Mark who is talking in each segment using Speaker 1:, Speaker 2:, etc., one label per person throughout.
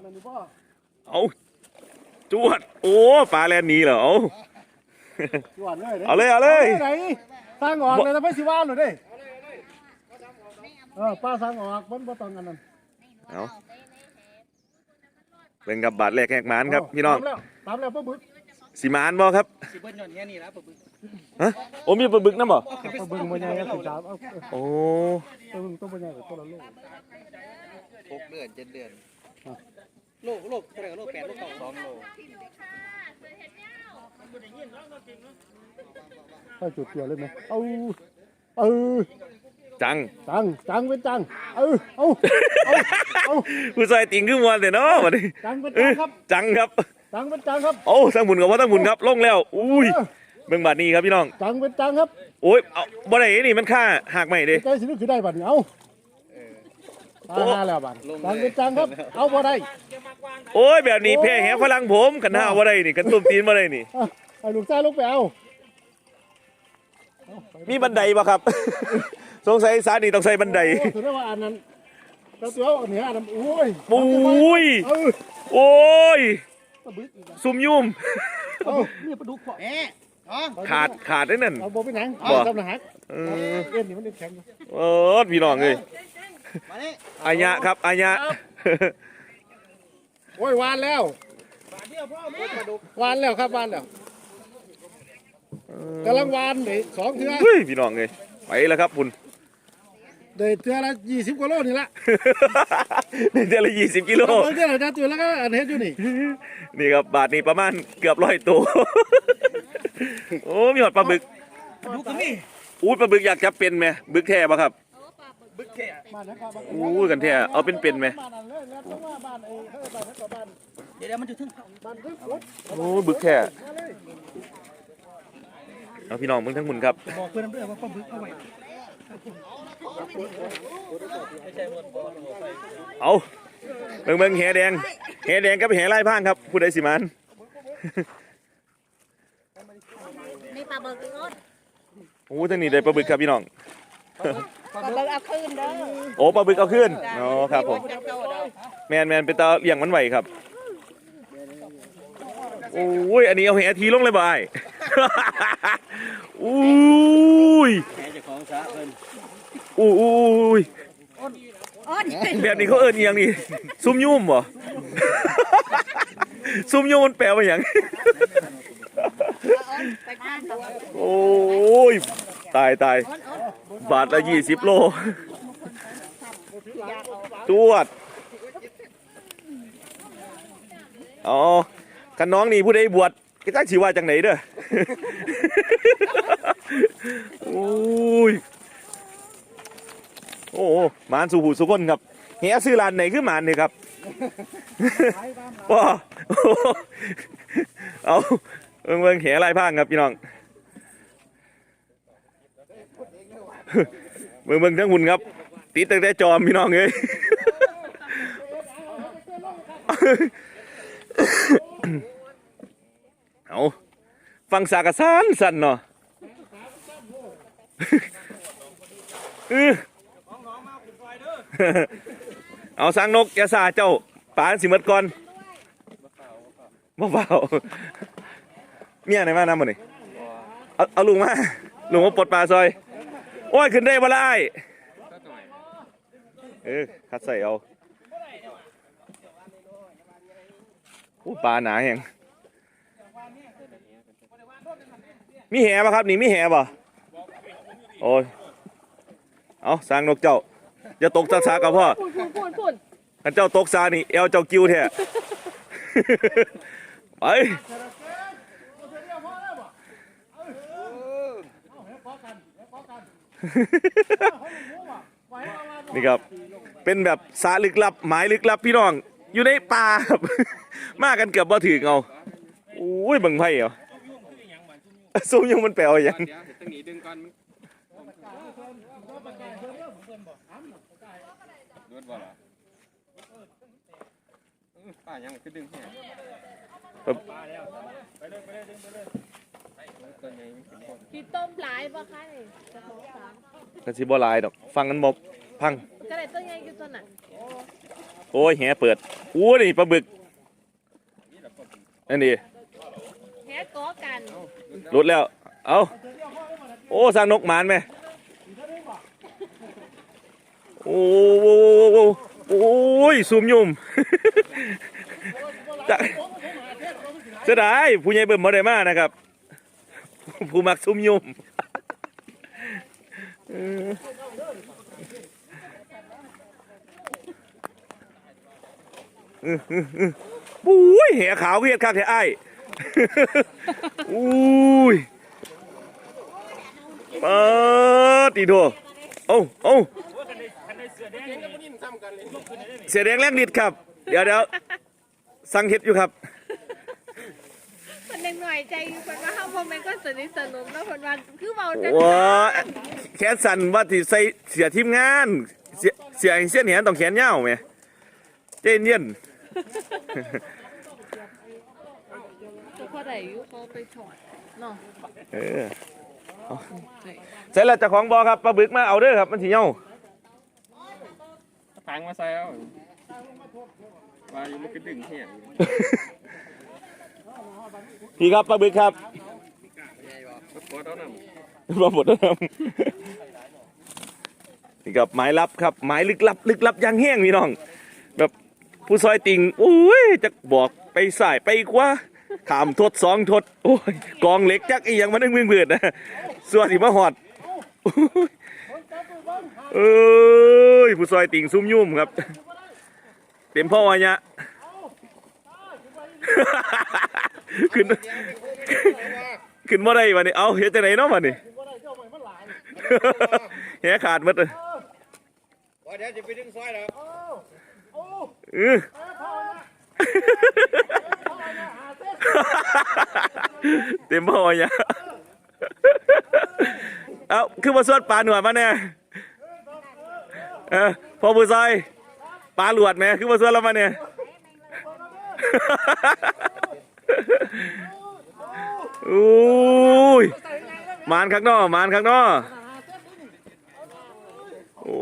Speaker 1: านนั่นนี่พ่อ
Speaker 2: เอาจวด โอ้ปลาแลนหนี้เหรอเอา
Speaker 1: จวนเลย
Speaker 2: เอาเลย เอาเลย
Speaker 1: ไหนสร้างออกเลยทำไมสิว่านหรือเด้เออป้าสร้างออกมันบ่ต้องกันนั่น
Speaker 2: เอาเป็นกับบาทแรกแหกหมานครับพี่น้อง
Speaker 1: ตามแล้วตามแล้วป้าบึก
Speaker 2: สีมานบ่ครับ
Speaker 3: สิเบิ้ลย้อนแค่นี้นะปะบึก
Speaker 2: ฮะโอ้มีปลาบึกน้ำบ่
Speaker 1: ป้าบึกมันใหญ่ก็สิตามเอา
Speaker 2: โอ้
Speaker 1: ป้าบึกต้องมันใหญ่กว่าตัวละโล
Speaker 3: หกเดือนเจ็ดเดือน โลกโลกเท่าไหร่โลกแปดโลกเก้าสองโล
Speaker 1: ถ้าจุดเกี่ยวเลยไหมเอาเออ
Speaker 2: จัง
Speaker 1: จังจังเป็นจัง เออเอาเอาเอา
Speaker 2: ผู้ชายติงขึ้นมาแต่เนาะวันนี้
Speaker 1: จังเป็น
Speaker 2: เอ้
Speaker 1: จั
Speaker 2: ย
Speaker 1: งครับ
Speaker 2: จังครับ
Speaker 1: จังเป็นจังครับ
Speaker 2: โอ้ทั้งหมุนกับว่าทั้งหมุนครับลงแล้ว อุ้ย
Speaker 1: เออ
Speaker 2: เบิ่งบาทนี้ครับพี่น้อง
Speaker 1: จังเป็นจังครับ
Speaker 2: โอ้ย เอาบ่ได้นี่มันค่าหักใหม่เด้
Speaker 1: ใจสินึกคือได้บัดนี้เอา ตายหาแล้วบัดจังเป็นจังครับ เอาบ่ได้
Speaker 2: โอ้ยแบบนี้แพ้แหฝรั่งผมกันห้าบ่ได้นี่กันตุ่มตีนบ่ได้นี่
Speaker 1: เอาให้ลูกชายลูกไปเอาเอาไป
Speaker 2: มีบันไดป่ะครับ สงสัยสานี่ต้องใส่บันได
Speaker 1: โอ้ถือได้ว่าอันนั้นเราตัวอันนี้อันนั้นโอ้ย
Speaker 2: ปุ้ย
Speaker 1: เออ
Speaker 2: โอ้ย
Speaker 1: ตะบึกอีกแล้ว
Speaker 2: ซุ่มยุ่ม
Speaker 1: เอานี่ปลาดุกพอ
Speaker 3: เอ๊ะน้อง
Speaker 2: ขาดขาดได้นั่น
Speaker 1: เอาบ่ไปหนัง
Speaker 2: บ่
Speaker 1: เอากำลังหัก
Speaker 2: เอ
Speaker 1: เอา
Speaker 2: อ
Speaker 1: เอ็นนี่มันแข็งอยู่
Speaker 2: เออพี่น้องเอ้ย
Speaker 3: มานี่
Speaker 2: อายะครับอายะ
Speaker 1: โอ้ยวานแล้ววานแล้วครับวานแล้วกำลังวานเลยสองเทือ
Speaker 2: เฮ้ยพี่น้องเอ้ยไปแล้วครับคุณ
Speaker 1: เลยเทือละยี่สิบกว่าโลนี่ละ
Speaker 2: นี่เดือนละยี่สิบกิโล
Speaker 1: เอาเทือละนะตัวแล้วก็อันเฮ็ดอยู่นี่
Speaker 2: นี่ครับบาทนี้ประมาณเกือบร้อยตัวโอ้มีหอดปลาบึก
Speaker 3: ดูกันนี่
Speaker 2: อู้ปลาบึกอยากจับเป็นไหมบึกแท้ปะครับ
Speaker 3: บึกแค่
Speaker 1: บ้านนะครับบ้าน
Speaker 2: อู้กันแท้เอาเป็นเป็นไหม
Speaker 1: บ้านอันเลยแล้วต้องว่าบ้านไอ้เฮ้ยบ้านนั้นก็บ้าน
Speaker 3: เดี๋ยวเดี๋ยวมันจะถึง
Speaker 1: บ้านขึ้นฟุต
Speaker 2: โอ้บึกแท้
Speaker 1: มาเลย
Speaker 2: เอาพี่น้องมึงทั้งหมุนครับ
Speaker 3: บอกเพื่อนเพื่อนว่าปะบึกเอาไว้
Speaker 2: เอาเบิ่งเบิ่งแหแดงแหแดงกับแหลายพรางครับผู้ใดสิมัน
Speaker 4: นี่ปลาเบิกงด
Speaker 2: โอ้ทั้งนี้ได้ปลาบึกครับพี่น้อง
Speaker 4: ปลาเบิกเอาคืนเด้อ
Speaker 2: โอ้ปลาบึกเอาขึ้นอ๋อครับผม
Speaker 4: จับโตเด้อ
Speaker 2: แมนแมนเป็นตาเลี้ยงมันไหวครับโอ้ยอันนี้เอาแหทีลงเลยบ่าย อุ้ย
Speaker 3: แหจะของซะเพิ่น
Speaker 2: อุ้ย
Speaker 4: อ้อน
Speaker 2: แบบนี้เขาเอิ้นอหย่างนี้ซุ่มยุ่มบ่ ซุ่มยุ่มมันแปลว่าอย่าง
Speaker 4: ไปข้างตัว
Speaker 2: โอ้ยตายตาย บาทละยี่สิบโลตวดอ๋อกันน้องนี่ผู้ใดบวชก็จักสิว่าจังไหนเด้อโอ้ยโอ้โหหมานสู่หูสุคนครับเฮียซื้อร้านไหนคือหมานเนี่ยครับว้าโอ้โหเอาเบิ่งเบิ่งแหลายพรางครับพี่น้อง เบิ่งเบิ่งทั้งหุ่นครับ ติดตั้งแต่จอมพี่น้องเอ้ยเอาฟังสากะสานสั่นเนาะเอาสังนกยาสาเจ้าปานสิมดก่อนบ่เฝ้าเมียไหนมานํบ่นี่เอาเอาลุงมาลุงมาปลดปลาซอย โอ้ยขึ้นได้บ่ละอ้ายเออคัดใส่เอาโอ้ปลาหนาแหงมีแหป่ะครับนี่มีแหป่ะโอ้ยเอาสร้างนกเจ้าอย่าตกซาซากับพ่อ
Speaker 4: พูดพูดพูดพูด
Speaker 2: ขันเจ้าตกซานี่เอวเจ้ากิ้วแท้ไป นี่ครับ เป็นแบบสาลึกลับ หมายลึกลับพี่น้อง อยู่ในป่าครับ มากันเกือบบ่ถึงเอาโอ้ยเบังไพ่เหรอซุ่มยุงมันแปลว่าหยัง
Speaker 5: เดี๋ยวต้องหนีดึงก่อนมึงรถบ่ล่ะเออป้ายังคือดึงแห่ตัวใหญ่มันเป็นคน
Speaker 4: กินต้มหลายบ่คะนี่จะของสาม
Speaker 2: กันสิบ่หลายดอก ฟังกันบ่พัง
Speaker 4: ก็เลยต้นใหญ่กินตัวน่ะ
Speaker 2: โอ้ยแหเปิดอู้นี่ปลาบึกนั่นดิ
Speaker 4: แค่ก้อกัน
Speaker 2: หลุดแล้ว เอาโอ้สร้างนกหมานไหมโอ้โหโอ้ยซูมยุ่มจะเสียดายผู้ใหญ่เบิ่มมาได้มานะครับ ผู้มักซุ่มยุ่มอืออืออือปุ้ยแหขาวเฮ็ดคักแท้อ้อุ้ยปาตีโดเอ้าเอ้าเสียแดงแรงนิดครับ เดี๋ยวเดี๋ยวสั่งเฮ็ดอยู่ครับ
Speaker 4: มันยังหน่อยใจอยู่คนว่าเฮาบ่แม่นก็สนิทสนมแล้วคนว่าคือเว้าจัง
Speaker 2: ว้าแขนสั่นว่าที่ใส่เสียทีมงาน เสียเสียเสียนแหนต้องแขนยาวไหมเจนเย็น
Speaker 4: ตัวเขาได้อยู่เขาไปถอดเนาะ
Speaker 2: เออเอาเสร็จแล้วเจ้าของบอครับปลาบึกมาเอาเด้อครับมันสิเหี่ยว
Speaker 5: ทางมาใส่เอาว่าอยู่มันก็ดึงแห้ง
Speaker 2: พี่ครับปลาบึกครับ
Speaker 5: ก็ปวดเอาน้า
Speaker 2: หมดแล้วครับนี่ครับหมายลับครับหมายลึกลับ ลึกลับยังแห้งพี่น้อง แบบผู้ซอยติงโอ้ยจะบอกไปสายไปขวาขามทดสองทดโอ้ยกองเหล็กจักอีหยังมันนึงเมืองเบื่อดนะส่วนสิมาหอดโอ้ยเอ้ยผู้ซอยติงซุ่มยุ่มครับ เต็มพ่อวะเนี่ย ขึ้นขึ้นมาได้วันนี้เอาเฮ็ดจังไหนเนาะวันนี้แหขาดหมดเลย
Speaker 3: ว่าเดี๋ยวจะไปดึงซอยแล้ว
Speaker 2: เออเต็มพ่อเนี่ยเอาคือมาสวดปลาหนวดมาเนี่ยเออพ่อผู้ซอยปลาหลวดแม่คือมาสวดแล้วมาเนี่ยโอ้ยมานข้างนอกมานข้างนอกโอ้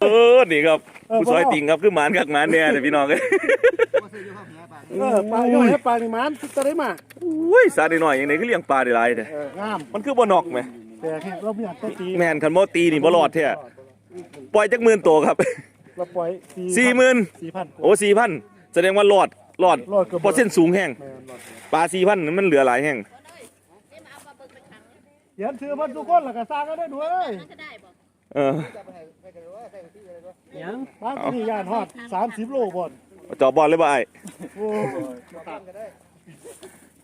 Speaker 2: เออนี่ครับผู้ซอยติ่งครับคือหมานคักหมานเนี่ยเดี๋ยวพี่น้องเอ้ย
Speaker 1: เออปลาโยให้ปลานี่มันจะได้มา
Speaker 2: อุ้ยสาดหน่อยอย่างไหนคือเลี้ยงปลาได้หลายเด้อ
Speaker 1: เอองาม
Speaker 2: มันคือบ่นอกไหม
Speaker 1: แต่แค่เราไม่อยากได้ตี
Speaker 2: แม่นคันบ่ตีนี่บ่รอดแท้ปล่อยจักหมื่นตัวครับ
Speaker 1: เราปล่อย
Speaker 2: สี่หมื่น
Speaker 1: สี่พัน
Speaker 2: โอ้สี่พันแสดงว่ารอด รอด
Speaker 1: รอดเกือบ
Speaker 2: เปอร์เซ็นต์สูงแห้ง
Speaker 1: แม่นรอด
Speaker 2: ปลาสี่พันมันเหลือหลายแห้ง
Speaker 1: เขียนชื่อเพันทุกคนแล้วก็สร้างก็ได้ด้วย
Speaker 4: ก็ได้บ่
Speaker 2: เออ
Speaker 1: ยังบางทียานฮอดสามสิบโลบน
Speaker 2: จอบอลเลยบ่ไอ้
Speaker 1: โอ้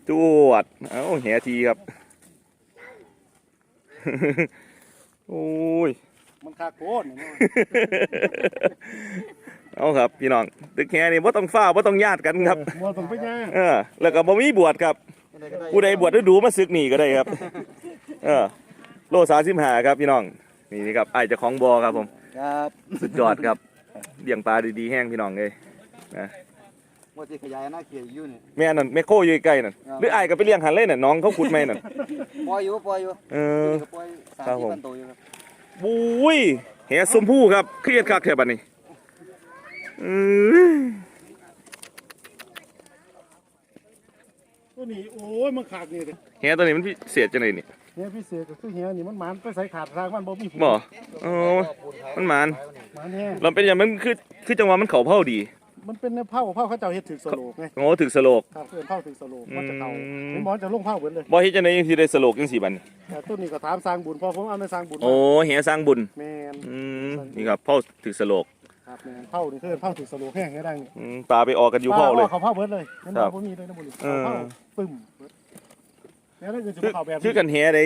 Speaker 2: จวดเอ้าแหทีครับ โอ้ย
Speaker 1: มันคาโกน
Speaker 2: เอาครับพี่น้องตึกแหนี่บ่ต้องฟ้าบ่ต้องญาติกันครับ
Speaker 1: มัวต้องไปย่าง
Speaker 2: เออแล้วก็บ่มีบวชครับผู้ใดบวชฤดูมาศึกหนีก็ได้ครับ เออ โลสาสิมหาครับพี่น้องนี่นี่ครับไอ้ายเจ้าของบอครับผม
Speaker 3: ครับ
Speaker 2: สุดยอดครับเลี้ยงปลาดีๆแห้งพี่น้องเลย
Speaker 3: ว่าจะขยายหน้าเขียอยู่นี่
Speaker 2: แม่นั่นแม่โคอยู่ใกล้นั่นหรือไอ้ายก็ไปเลี้ยงหันเลยน่ะน้องเขาขุดไม่นั่น
Speaker 3: ปล่อยอยู่ปล่อยอยู่
Speaker 2: เออ
Speaker 3: ก็ปล่อยสาม
Speaker 2: ครับ
Speaker 3: สี่
Speaker 2: ผม
Speaker 3: พันตัวอยู่ครับ
Speaker 2: บุ้ยแหสมพู่ครับเครียดคักแถบัดนี้อือ
Speaker 1: ตัวนี้โอ้ยมันขาดนี่เลย
Speaker 2: แหตัวนี้มันพิเศษจังเลยนี่
Speaker 1: เฮียพิเศษก็คือเฮียนี่มันหมันไปใส่ขาดทางมันบ่มี
Speaker 2: บ่อ๋อมันหมาน
Speaker 1: หมันแห้ง
Speaker 2: เราเป็นอย่างมันคือคือจังหวะมันเข่าเผาดี
Speaker 1: มันเป็นในเผาเผาเขาเจ้าเฮ็ดถึกสโลกไง
Speaker 2: โอ้ถึกสโลก
Speaker 1: ครับเพื่อนเผาถึกสโลกมันจะเข้า
Speaker 2: อืม
Speaker 1: เห็นหมอนจะลงเผาเบิดเลย
Speaker 2: บ่เฮ็ดจังได๋ยังสิได้สโลกจังสี่บัดนี้
Speaker 1: แต่ต้นนี้ก็ถามสร้างบุญพอผมเอาในสร้างบุญมา
Speaker 2: โอ้แหสร้างบุญ
Speaker 1: แม่น
Speaker 2: อืมนี่ครับเผาถึกสโลก
Speaker 1: ครับแม่นเผานี่คือเผาถึกสโลกแห้งให้ได้
Speaker 2: อืมปลาไปออกกันอยู่เผาเลย
Speaker 1: เขาเผาเบิดเลยเห็น
Speaker 2: ครั
Speaker 1: บ่
Speaker 2: บ
Speaker 1: บ่มีเลยนะบุญ
Speaker 2: เออ
Speaker 1: เผาปึ้มเบิดแล้วนั่นคือสิ
Speaker 2: คือ
Speaker 1: เผาแบบ
Speaker 2: คือกันแหได้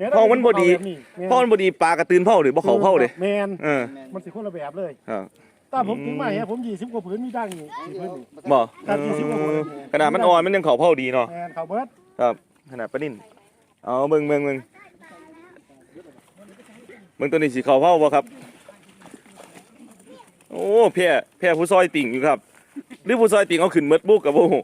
Speaker 1: ดี๋ยว
Speaker 2: เผามันบ่ดี
Speaker 1: แม่น
Speaker 2: เผามันบ่ดีปลากระตือนเผาหรือบ่เข้าเผาเลย
Speaker 1: แม่น
Speaker 2: เออ
Speaker 1: มันสิคนละแบบเลย
Speaker 2: ครับ
Speaker 1: ตามผมถึงมาเฮียผม20กว่าผืนมีดังนี่กี่ผืนนี่
Speaker 2: บ่
Speaker 1: ครับยี่สิบกว่าคน
Speaker 2: ขนาดมันอ่อนมันยังเข้าเผาดีเนาะ
Speaker 1: แม่นเขาเบิด
Speaker 2: ครับขนาดปลานิ่นเอาเบิ่งเบิ่งเบิ่งเบิ่งตัวนี้สิเข้าเผาบ่ครับ โอ้แพ่แพ่ผู้ซอยติ่งอยู่ครับ หรือผู้ซอยติ่งเอาขึ้นเมดบุกกับบ่ฮู้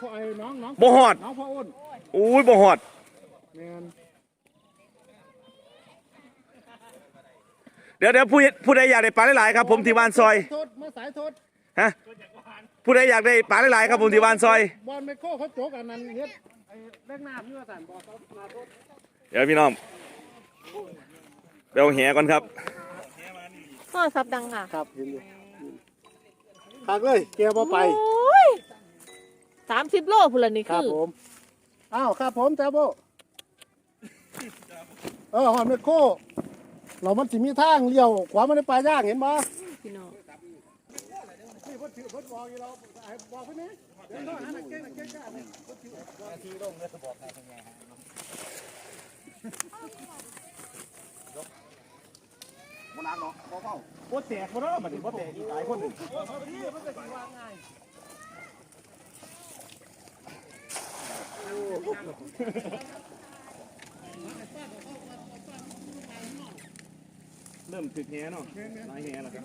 Speaker 1: พ่อไอ้น้องน้อง
Speaker 2: บ่ฮอด
Speaker 1: น้องพ่ออ้น
Speaker 2: อุ้ยบ่ฮอด
Speaker 1: แมน
Speaker 2: เดี๋ยวเดี๋ยวผู้ผู้ใดอยากได้ปลาหลายๆครับ ผมที่บ้านซอย
Speaker 1: โทษมาสายโทษ
Speaker 2: ฮะ ผู้ใดอยากได้ปลาหลายๆครับผมที่บ้านซอย
Speaker 1: บอลไมโครเขาโจกอันนั้นเฮ็ดไอ้เล็กน้ำนี่ว่าสั่นบอกเขามาโทษ
Speaker 2: เดี๋ยวพี่น้องไปเอาแหก่อนครับ
Speaker 4: โทรศัพท์ดังค่ะ
Speaker 1: ครับเห็นอยู่หักเลยเกียร์บ่ไป
Speaker 4: สามสิบโลพุ่นละนี่
Speaker 1: ครับ
Speaker 4: คือ
Speaker 1: ผม อ้าว ครับผมจ้าโบ เออหอนไมโครเรามันสิมีทางเลี้ยวขวามันได้ปลาย่างเห็นบ่
Speaker 4: พี่น้อง
Speaker 1: นี่เพิ่นถือเพิ่น บอกอยู่เราไอ้บอกเพิ่นนี่เดี๋ยวโทษหาหน่อยเก่งเก่งจ้าเนี่ย
Speaker 2: บ่แตกบ่เนาะบัดนี้บ่แตกอีกหลายคนนึงเริ่มถึกแหเนาะหลายแหแล้วครับ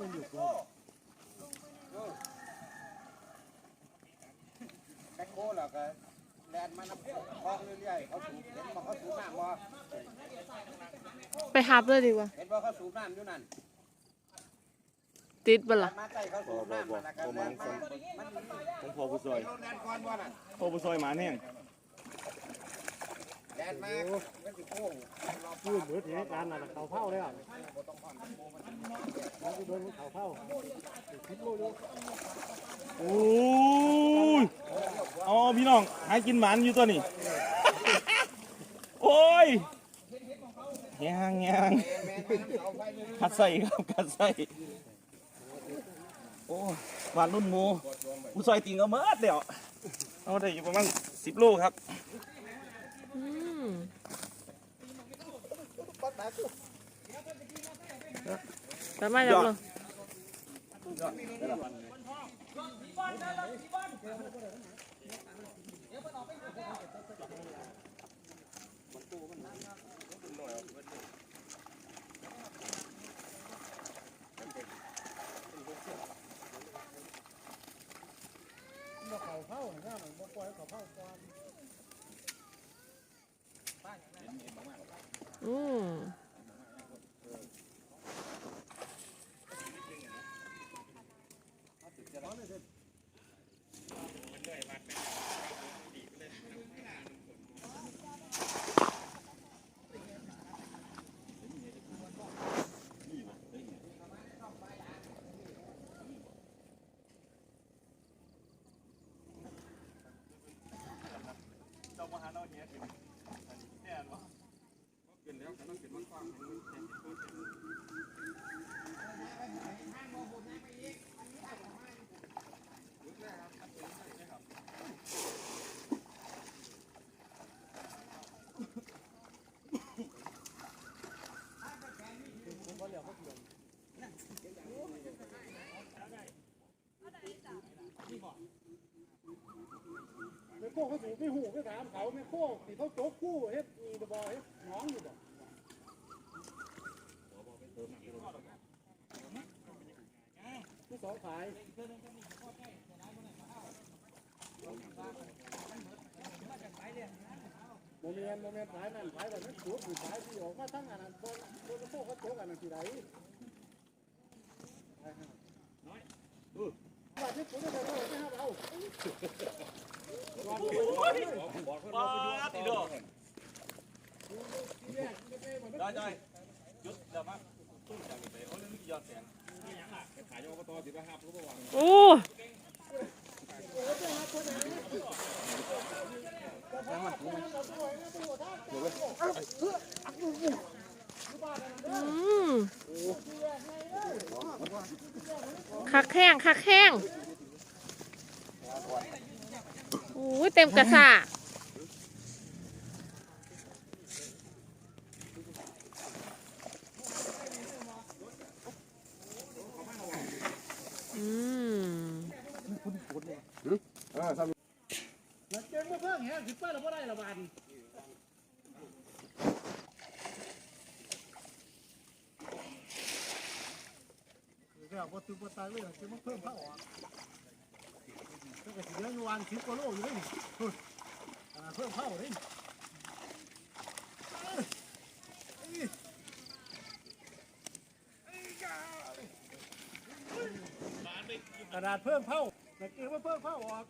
Speaker 2: มัน
Speaker 1: อยู่ขวามันอยู่ขวา
Speaker 3: แบ็คโฮแล้วก็แลนมาน้ำคลองเรื่อยๆเขาสูบเห็นบ่เขาสูบน้ำบ่
Speaker 4: ไปหับเลยดีกว่า
Speaker 3: เห็นบ่เขาสูบน้ำอยู่นั่น
Speaker 4: ติดบ่ล่ะ
Speaker 3: มาใกล้เขาสูบน้ำมันแล้วก็แลนมามัน
Speaker 2: ผมพอผู้ซอย
Speaker 3: แลนก่อนบ่นั่น
Speaker 2: พอผู้ซอยหมาแห้ง
Speaker 3: แลนมามันสิโค้ง
Speaker 1: ยืดเหมือนเหตุการน่ะเขาเผาแล้วมันจะโดนเขาเผาคิดโลอยู่
Speaker 2: โอ้ยอ๋อพี่น้องหากินหมันอยู่ตัวนี้โอ้ยแงงแงงกัดใส่ครับกัดใส่โอ้หวานรุ่นหมูผู้ซอยติงเอาเมื่อเดี๋ยวเอาได้อยู่ประมาณสิบโลครับ
Speaker 4: อืม ประมาณจังเลย
Speaker 1: เขาเผาเนี่ยมันบ่ปล่อยเขาเผาก่อน
Speaker 4: อื ม
Speaker 1: แม่โค้เขาสูบไม่หูก็ถามเขาแม่โคสิเขาโจกคู่เฮ็ดมีตะบ่เฮ็ดน้องอยู่บ่ สองขายโมเมนโมเมนต์ขายนั่นขายแบบนั้นสูบอยู่ขายที่ออกมาทั้งอันนั้นบนบนพวกเขาโจกอันนั้นที่ไหนว่าที่ผมจะเอาไม่ให้เอา
Speaker 4: โอ้ยนี่ยอื มคักแข้งคักแข้งโอ้ยเต็มกระสาอืม
Speaker 1: แล้วเก่งมาเพิ่งแฮะสิเปิดแล้วบ่ได้ละบาดเดี๋ยวบ่ตึกบ่ตายเลยเก่งมาเพิ่มเข้าออกก็สิเหลืออยู่วัน10กว่าโลอยู่เลยนี่อ่าเพิ่มเข้าเลยกระดาษเพิ่มเข้าแต่เกมว่าเพิ่มเข้าออก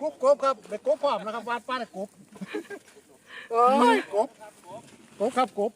Speaker 1: กบกบครับเด็กกบพร้อมนะครับวาดป้าเด็กกบโอ้ยกบกบครับกบ